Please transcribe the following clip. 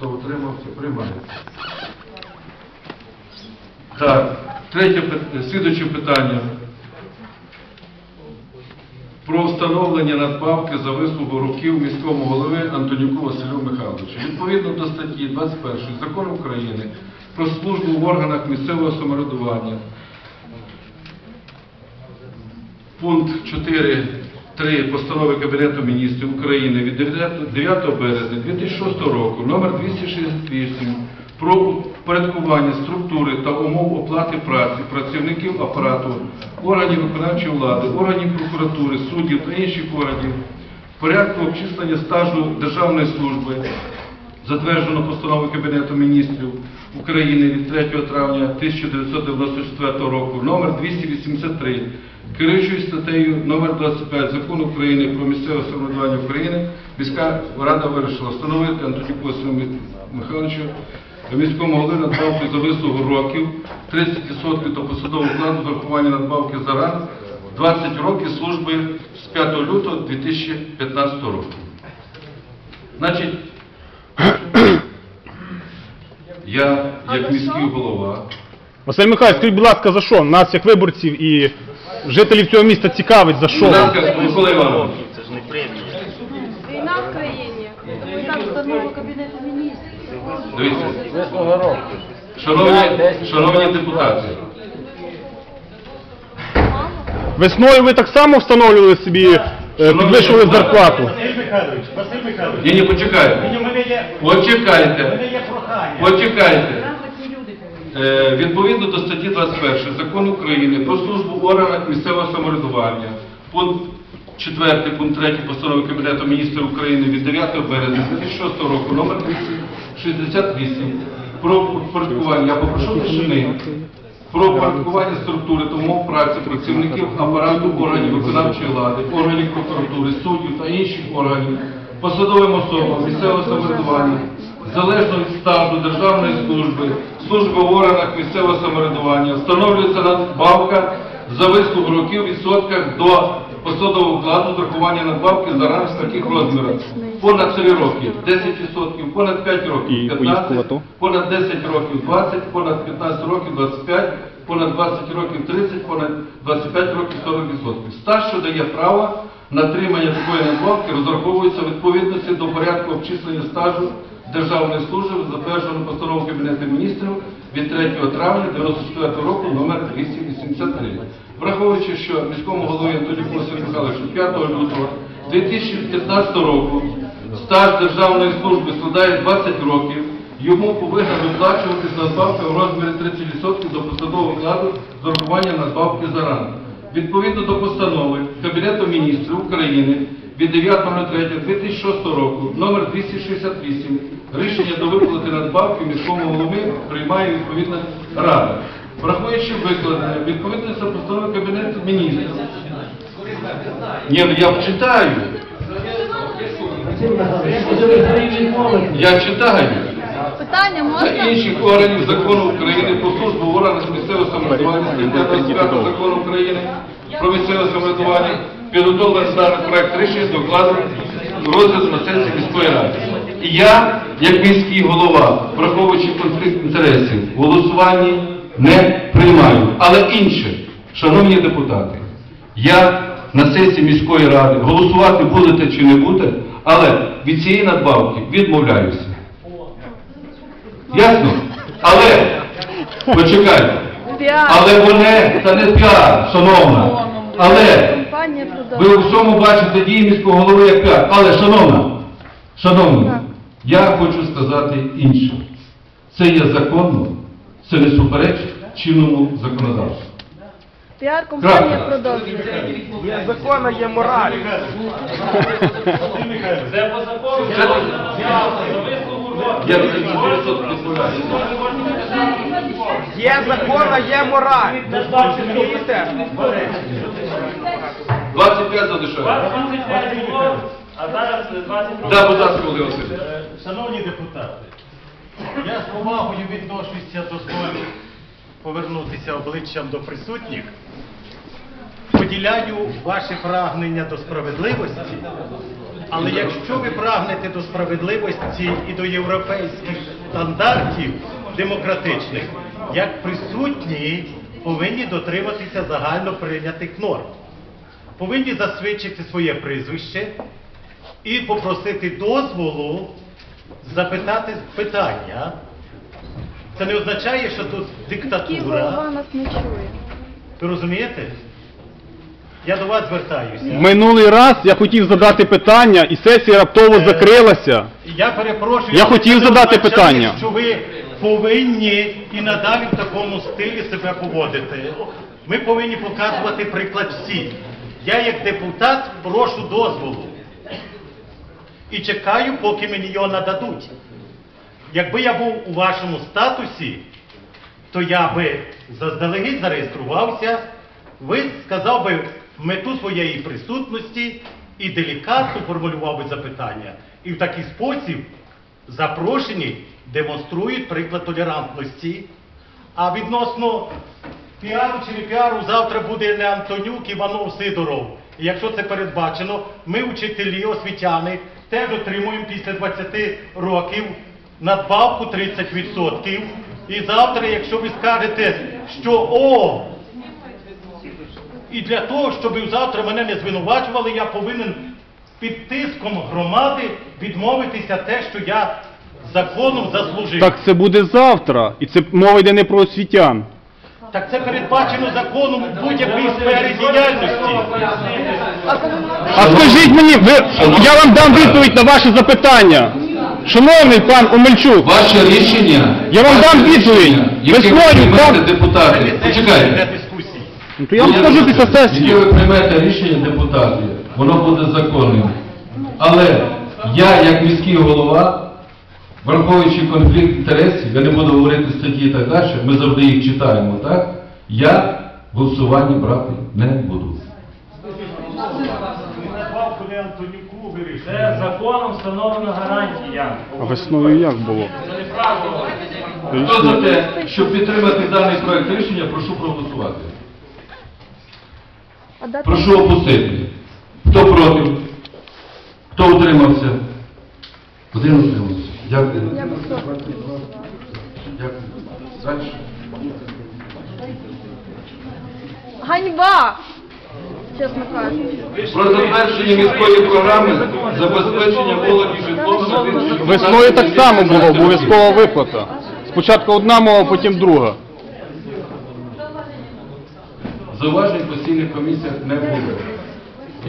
Хто утримався, приймається. Так, третє слідуюче питання. Про встановлення надбавки за вислугу років міському голови Антонюку Василю Михайловичу. Відповідно до статті 21 Закону України про службу в органах місцевого самоврядування Пункт 4.3 постанови Кабінету міністрів України від 9 9 березня 2006 року номер 268 про упорядкування структури та умов оплати праці працівників апарату, органів виконавчої влади, органів прокуратури, суддів та інших органів, порядку обчислення стажу державної служби, затверджено постановою Кабінету міністрів України від 3 травня 1994 року номер 283, керуючою статтею номер 25 Закону України про місцеве самоврядування України, міська рада вирішила встановити Василю Михайловичу міському голові надбавки за вислугу років, 30% до посадового окладу з урахування надбавки за ранг, 20 років служби з 5 лютого 2015 року. Значить, я, як міський голова, Василь Михайлович, скажіть, будь ласка, за що? Нас, як виборців і жителів цього міста цікавить, за що? будь Микола Іванович, Війна в країні. Тому так постанова Кабінету міністрів. дивіться, шановні, шановні депутати, Весною ви так само встановлювали собі, е, підвищували зарплату. Василь Михайлович, Василь Михайлович, ні, ні, почекайте, у мене є, у почекайте, мене є прохання. почекайте. Е, Відповідно до статті 21 Закону України про службу в органах місцевого самоврядування, пункт 4, пункт 3 постанови Кабінету міністрів України від 9 березня 2006 року номер 268 про порядкування, я попрошу тишини, про порядкування структури та умов праці працівників апарату органів виконавчої влади, органів прокуратури, суддів та інших органів, посадовим особам місцевого самоврядування, залежно від стажу державної служби, служби в органах місцевого самоврядування, встановлюється надбавка за вислугу років в відсотках до посадового вкладу з урахування надбавки за ранг таких розмірах. Понад 3 роки 10%, понад 5 років 15%, поїздку в АТО? понад 10 років 20, понад 15 років 25, понад 20 років 30, понад 25 років 40%. Стаж, що дає право на отримання такої надбавки, розраховується в відповідності до порядку обчислення стажу державної служби, затвердженого постановою Кабінету міністрів від 3 травня 1994 року номер 283. Враховуючи, що міському голові Антоніку Василю Михайловичу 5 лютого 2015 року стаж державної служби складає 20 років, йому повинна виплачуватись надбавка в розмірі 30% до посадового окладу з урахування надбавки за ранг. Відповідно до постанови Кабінету міністрів України від 9.03.2006 року номер 268 рішення до виплати надбавки міському голови приймає відповідна рада. Враховуючи викладене, відповідно до постанови Кабінету міністрів. Ні, ну я читаю. Я читаю. Питання та можна? інших органів закону України про службу в органах місцевого самоврядування, закону України про місцеве самоврядування, підготовлений даний проект рішення докладу розгляду на сесії міської ради. І я, як міський голова, враховуючи конфлікт інтересів, в голосуванні не приймаю. Але інше, шановні депутати, я на сесії міської ради голосувати будете чи не будете, але від цієї надбавки відмовляюся. Ясно? Але, почекайте, але вони, це не піар, шановна, але ви у всьому бачите дії міського голови як піар. Але, шановна, шановна, я хочу сказати інше. Це є законно, це не суперечить чинному законодавству. Піар-компанія продовжує. Є закон, є мораль. Це я від 400 відмовляюся. Є закон, а є мораль. Розумієте? 25 залишаю. 25 було, а зараз 20 років. Да, будь ласка, Володимир Васильович. Е, Шановні депутати, я з повагою відношуся до слів повернутися обличчям до присутніх. Поділяю ваші прагнення до справедливості Але якщо ви прагнете до справедливості і до європейських стандартів демократичних, як присутні повинні дотриматися загально прийнятих норм. Повинні засвідчити своє прізвище і попросити дозволу запитати питання. Це не означає, що тут диктатура. нас не чує. Ви розумієте? Я до вас звертаюся. Минулий раз я хотів задати питання, і сесія раптово Е, закрилася. Я перепрошую. Я хотів це задати означає, питання. Що ви повинні і надалі в такому стилі себе поводити. Ми повинні показувати приклад всі. Я як депутат прошу дозволу. І чекаю, поки мені його нададуть. Якби я був у вашому статусі, то я би заздалегідь зареєструвався, ви сказав би мету своєї присутності і делікатно формулював би запитання. І в такий спосіб запрошені демонструють приклад толерантності. А відносно піару чи не піару завтра буде не Антонюк, Іванов, Сидоров. І якщо це передбачено, ми, учителі, освітяни, теж отримуємо після 20 років надбавку 30%. І завтра, якщо ви скажете, що о, і для того, щоб завтра мене не звинувачували, я повинен під тиском громади відмовитися те, що я законом заслужив. Так це буде завтра, і це мова йде не про освітян. Так це передбачено законом в будь-якій сфері діяльності. А скажіть мені, ви, я вам дам відповідь на ваше запитання. Шановний пан Омельчук, Ваше рішення... Я вам ваше дам відповідь. рішення, Яке ви Весною приймете там- депутати. Почекайте. дискусії. ну, то я вам скажу після сесії. ви приймете рішення депутатів, воно буде законним. Але я, як міський голова, враховуючи конфлікт інтересів, я не буду говорити статті і так далі, ми завжди їх читаємо, так? Я в голосуванні брати не буду. Це законом встановлено гарантія. А весною як було? Хто за те, щоб підтримати даний проект рішення, прошу проголосувати. Прошу опустити. Хто проти? Хто утримався? Про затвердження міської програми забезпечення молоді житлом Весною так само було, обов'язкова виплата. Спочатку одна мова, потім друга. Зауважень постійних комісіях не було.